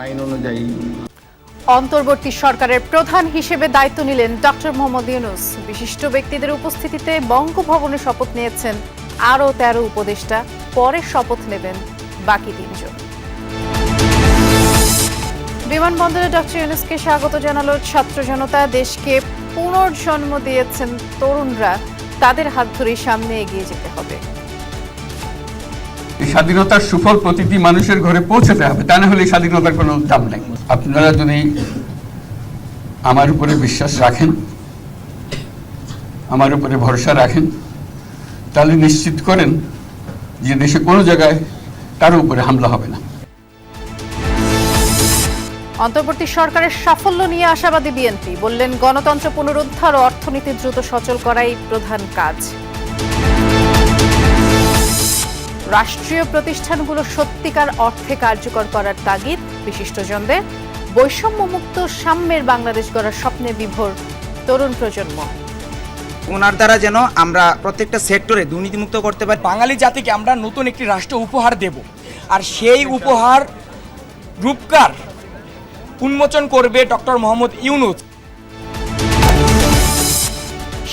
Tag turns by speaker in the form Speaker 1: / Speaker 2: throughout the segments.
Speaker 1: আইন অনুযায়ী।
Speaker 2: অন্তর্বর্তী সরকারের প্রধান হিসেবে দায়িত্ব নিলেন ডক্টর মোহাম্মদ ইউনুস। বিশিষ্ট ব্যক্তিদের উপস্থিতিতে বঙ্গভবনে শপথ নিয়েছেন আরও তেরো উপদেষ্টা। পরে শপথ নেবেন বাকি তিনজন। বিমানবন্দরে ডক্টর ইউনুসকে স্বাগত জানালো ছাত্র জনতা। দেশকে পুনর্জন্ম দিয়েছেন তরুণরা। তাদের হাত ধরেই সামনে এগিয়ে যেতে হবে।
Speaker 3: এই স্বাধীনতার সুফল প্রতিটি মানুষের ঘরে পৌঁছাতে হবে। তা না হলে স্বাধীনতার কোনো দাম নেই। আপনারা যদি আমার উপরে বিশ্বাস রাখেন, আমার উপরে ভরসা রাখেন, তাহলে নিশ্চিত করেন যে দেশে কোনো জায়গায় তার উপরে হামলা হবে না।
Speaker 2: অন্তর্বর্তী সরকারের সাফল্য নিয়ে আশাবাদী বিএনপি। বললেন, গণতন্ত্র পুনরুদ্ধার ও অর্থনীতি দ্রুত সচল করাই প্রধান কাজ। রাষ্ট্রীয় প্রতিষ্ঠানগুলো সত্যিকার অর্থে কার্যকর করার তাগিদ বিশিষ্টজনদের। বৈষম্যমুক্ত সাম্যের বাংলাদেশ গড়ার স্বপ্নে বিভোর তরুণ প্রজন্ম।
Speaker 4: ওনার দ্বারা যেন আমরা প্রত্যেকটা সেক্টরে দুর্নীতিমুক্ত করতে পারি।
Speaker 5: বাঙালি জাতিকে আমরা নতুন একটি রাষ্ট্র উপহার দেব। আর সেই উপহার রূপকার উন্মোচন করবে ডক্টর মোহাম্মদ ইউনুস।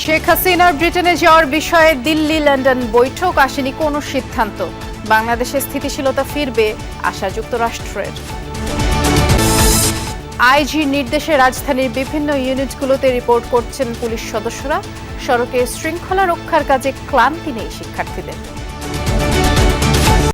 Speaker 2: শেখ হাসিনার ব্রিটেনে যাওয়ার বিষয়ে দিল্লি, লন্ডন বৈঠক আসেনি কোনো সিদ্ধান্ত। বাংলাদেশে স্থিতিশীলতা ফিরবে আশা যুক্তরাষ্ট্রের। আইজি নির্দেশে রাজধানীর বিভিন্ন ইউনিটগুলোতে রিপোর্ট করছেন পুলিশ সদস্যরা। সড়কে শৃঙ্খলা রক্ষার কাজে ক্লান্তি নেই শিক্ষার্থীদের।